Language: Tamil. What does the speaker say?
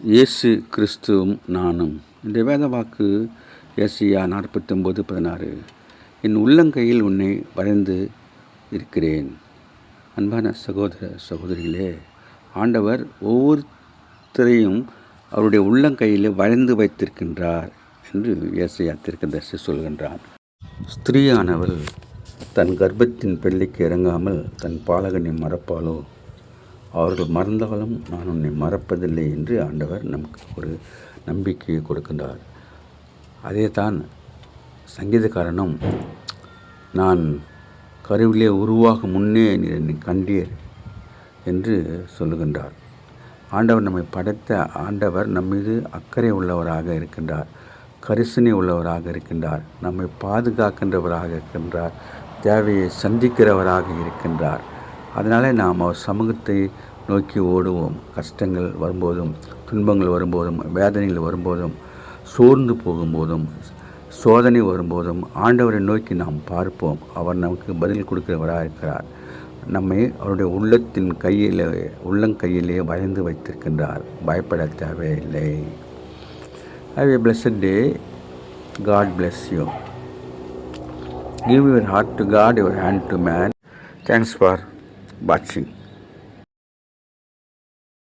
இயேசு கிறிஸ்துவும் நானும். இந்த வேத வாக்கு ஏசியா நாற்பத்தொம்போது பதினாறு. என் உள்ளங்கையில் உன்னை வரைந்து இருக்கிறேன். அன்பான சகோதர சகோதரிகளே ஆண்டவர் ஒவ்வொருத்தரையும் அவருடைய உள்ளங்கையில் வரைந்து வைத்திருக்கின்றார் என்று ஏசையா திருக்கதர்சி சொல்கின்றார் ஸ்திரீயானவள் தன் கர்ப்பத்தின் பிள்ளைக்கு இறங்காமல் தன் பாலகனை மறப்பாளோ? அவர்கள் மறந்தாலும் நான் உன்னை மறப்பதில்லை என்று ஆண்டவர் நமக்கு ஒரு நம்பிக்கையை கொடுக்கின்றார். அதே தான் சங்கீதக்காரனும் நான் கருவிலே உருவாகும் முன்னே நீ என்னை கண்டீர் என்று சொல்லுகின்றார். ஆண்டவர் நம்மை படைத்த ஆண்டவர் நம்மீது அக்கறை உள்ளவராக இருக்கின்றார் கரிசனை உள்ளவராக இருக்கின்றார் நம்மை பாதுகாக்கின்றவராக இருக்கின்றார் தேவையை சந்திக்கிறவராக இருக்கின்றார். அதனாலே நாம் அவர் சமூகத்தை நோக்கி ஓடுவோம். கஷ்டங்கள் வரும்போதும் துன்பங்கள் வரும்போதும் வேதனைகள் வரும்போதும் சோர்ந்து போகும்போதும் சோதனை வரும்போதும் ஆண்டவரை நோக்கி நாம் பார்ப்போம். அவர் நமக்கு பதில் கொடுக்கிறவராக இருக்கிறார். நம்மை அவருடைய உள்ளத்தின் கையில் உள்ளங்கையிலே வரைந்து வைத்திருக்கின்றார். பயப்பட தேவையில்லை. Have a blessed day God bless you give your heart to God your hand to man thanks for বাচ্চিন